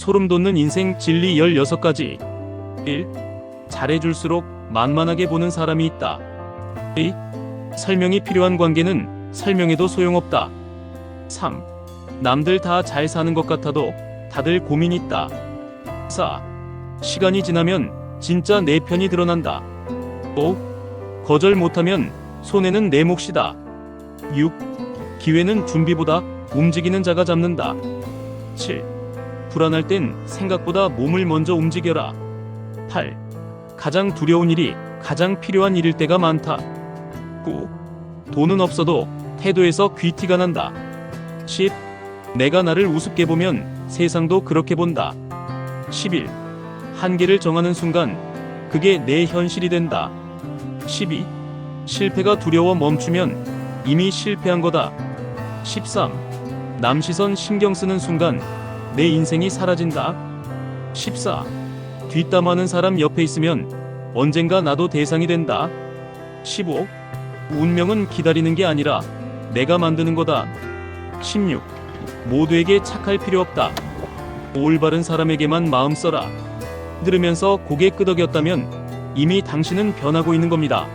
소름 돋는 인생 진리 16가지 1. 잘해줄수록 만만하게 보는 사람이 있다 2. 설명이 필요한 관계는 설명해도 소용없다 3. 남들 다 잘 사는 것 같아도 다들 고민 있다 4. 시간이 지나면 진짜 내 편이 드러난다 5. 거절 못하면 손해는 내 몫이다 6. 기회는 준비보다 움직이는 자가 잡는다 7. 불안할 땐 생각보다 몸을 먼저 움직여라 8. 가장 두려운 일이 가장 필요한 일일 때가 많다 9. 돈은 없어도 태도에서 귀티가 난다 10. 내가 나를 우습게 보면 세상도 그렇게 본다 11. 한계를 정하는 순간 그게 내 현실이 된다 12. 실패가 두려워 멈추면 이미 실패한 거다 13. 남 시선 신경 쓰는 순간 내 인생이 사라진다 14. 뒷담하는 사람 옆에 있으면 언젠가 나도 대상이 된다 15. 운명은 기다리는 게 아니라 내가 만드는 거다 16. 모두에게 착할 필요 없다. 올바른 사람에게만 마음 써라. 들으면서 고개 끄덕였다면 이미 당신은 변하고 있는 겁니다.